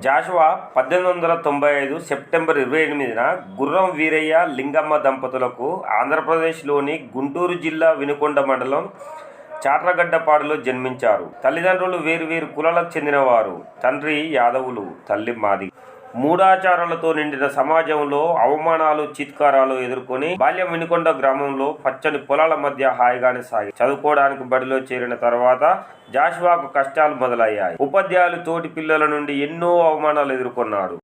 జాషువా పద్దెనిమిది వందల తొంభై ఐదు సెప్టెంబర్ ఇరవై ఎనిమిదిన గుర్రం వీరయ్య లింగమ్మ దంపతులకు ఆంధ్రప్రదేశ్లోని గుంటూరు జిల్లా వినుకొండ మండలం చాట్రగడ్డపాడులో జన్మించారు. తల్లిదండ్రులు వేరు వేరు కులాలకు చెందినవారు. తండ్రి యాదవులు తల్లి మాది. మూఢాచారాలతో నిండిన సమాజంలో అవమానాలు చిత్కారాలు ఎదుర్కొని బాల్యం వినుకొండ గ్రామంలో పచ్చని పొలాల మధ్య హాయిగానే సాగి చదువుకోవడానికి బడిలో చేరిన తర్వాత జాషువాకు కష్టాలు మొదలయ్యాయి. ఉపాధ్యాయులు తోటి పిల్లల నుండి ఎన్నో అవమానాలు ఎదుర్కొన్నాడు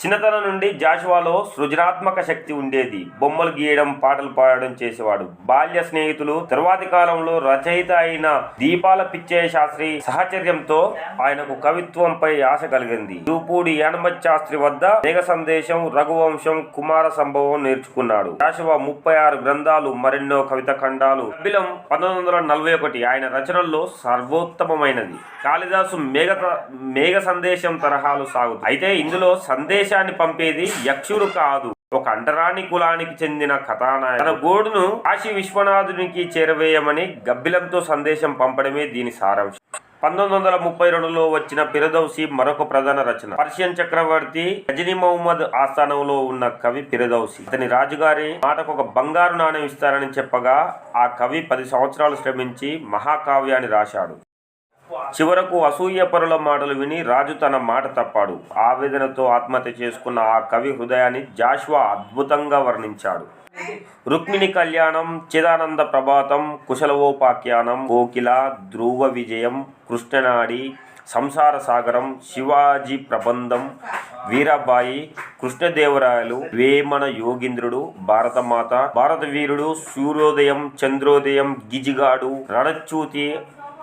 చిన్నతనం నుండి జాషువాలో సృజనాత్మక శక్తి ఉండేది. బొమ్మలు గీయడం పాటలు పాడడం చేసేవాడు. బాల్య స్నేహితులు తర్వాతి కాలంలో రచయిత అయిన దీపాల పిచ్చయ్య శాస్త్రి సహచర్యంతో ఆయనకు కవిత్వంపై ఆశ కలిగింది. చూపూడి యానమత్ శాస్త్రి వద్ద మేఘ సందేశం రఘువంశం కుమార సంభవం నేర్చుకున్నాడు. జాషువా ముప్పై ఆరు గ్రంథాలు మరెన్నో కవిత ఖండాలు. బిలం పంతొమ్మిది వందల నలభై ఒకటి ఆయన రచనల్లో సర్వోత్తమమైనది. కాళిదాసు మేఘ మేఘ సందేశం తరహాలు సాగుతుంది అయితే ఇందులో సందేశాన్ని పంపేది యక్షుడు కాదు. ఒక అంటరాని కులానికి చెందిన కథానాయక తన గోడును కాశీ విశ్వనాథునికి చేరవేయమని గబ్బిలంతో సందేశం పంపడమే దీని సారాంశం. పంతొమ్మిది వందల ముప్పై రెండులో వచ్చిన పిరదౌసి మరొక ప్రధాన రచన. పర్షియన్ చక్రవర్తి గజనీ మహమ్మద్ ఆస్థానంలో ఉన్న కవి పిరదౌసి అతని రాజుగారి మాటకు ఒక బంగారు నాణ్యం ఇస్తారని చెప్పగా ఆ కవి పది సంవత్సరాలు శ్రమించి మహాకావ్యాన్ని రాశాడు. చివరకు అసూయ పరుల మాటలు విని రాజు తన మాట తప్పాడు. ఆవేదనతో ఆత్మహత్య చేసుకున్న ఆ కవి హృదయాన్ని జాష్వా అద్భుతంగా వర్ణించాడు. రుక్మిణి కళ్యాణం చిదానంద ప్రభాతం కుశలవోపాఖ్యానం కోకిల ధ్రువ విజయం కృష్ణనాడి సంసార సాగరం శివాజీ ప్రబంధం వీరాబాయి కృష్ణదేవరాయలు వేమన యోగింద్రుడు భారతమాత భారత వీరుడు సూర్యోదయం చంద్రోదయం గిజిగాడు రణచ్యూతి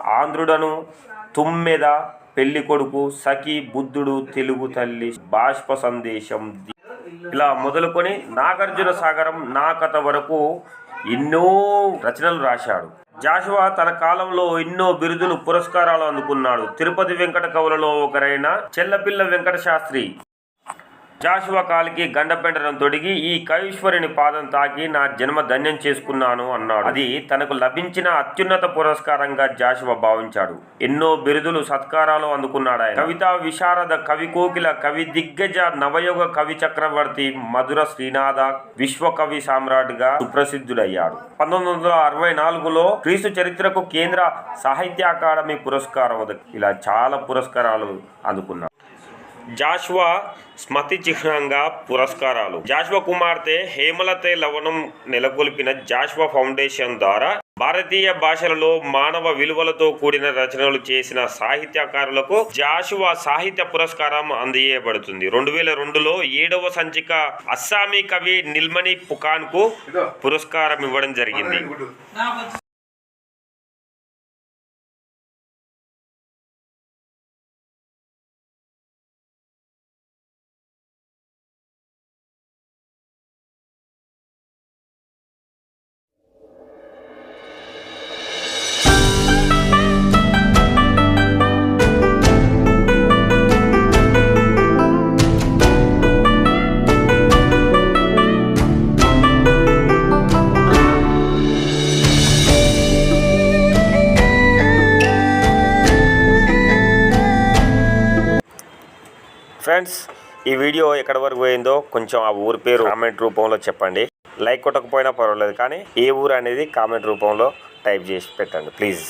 ఆంధ్రుడను తుమ్మెద పెళ్ళి కొడుకు సఖి బుద్ధుడు తెలుగు తల్లి బాష్ప సందేశం ఇలా మొదలుకొని నాగార్జున సాగరం నా కథ వరకు ఎన్నో రచనలు రాశాడు. జాషువా తన కాలంలో ఎన్నో బిరుదులు పురస్కారాలు అందుకున్నాడు. తిరుపతి వెంకట కవులలో ఒకరైన చెల్లపిల్ల వెంకట శాస్త్రి జాషువా కాలికి గండపెండరం తొడిగి ఈ కైశ్వరుని పాదం తాకి నా జన్మ ధన్యం చేసుకున్నాను అన్నాడు. అది తనకు లభించిన అత్యున్నత పురస్కారంగా జాషువా భావించాడు. ఎన్నో బిరుదులు సత్కారాలు అందుకున్నాడు ఆయన. కవితా విశారద కవి కోకిల కవి దిగ్గజ నవయుగ కవి చక్రవర్తి మధుర శ్రీనాథ విశ్వకవి సామ్రాట్గా సుప్రసిద్ధుడయ్యాడు. పంతొమ్మిది వందల అరవై నాలుగులో క్రీస్తు చరిత్రకు కేంద్ర సాహిత్య అకాడమీ పురస్కారం ఇలా చాలా పురస్కారాలు అందుకున్నాడు. జాషువా స్మృతి చిహ్నంగా పురస్కారాలు. జాషువా కుమార్తె హేమలతే లవణం నెలకొల్పిన జాషువా ఫౌండేషన్ ద్వారా భారతీయ భాషలలో మానవ విలువలతో కూడిన రచనలు చేసిన సాహిత్యకారులకు జాషువా సాహిత్య పురస్కారం అందజేయబడుతుంది. రెండు వేల రెండులో ఏడవ సంచిక అస్సామీ కవి నిల్మణి పుకాన్కు పురస్కారం ఇవ్వడం జరిగింది. ఫ్రెండ్స్ ఈ వీడియో ఎక్కడి వరకు పోయిందో కొంచెం ఆ ఊరి పేరు కామెంట్ రూపంలో చెప్పండి. లైక్ కొట్టకపోయినా పర్వాలేదు కానీ ఏ ఊరు అనేది కామెంట్ రూపంలో టైప్ చేసి పెట్టండి ప్లీజ్.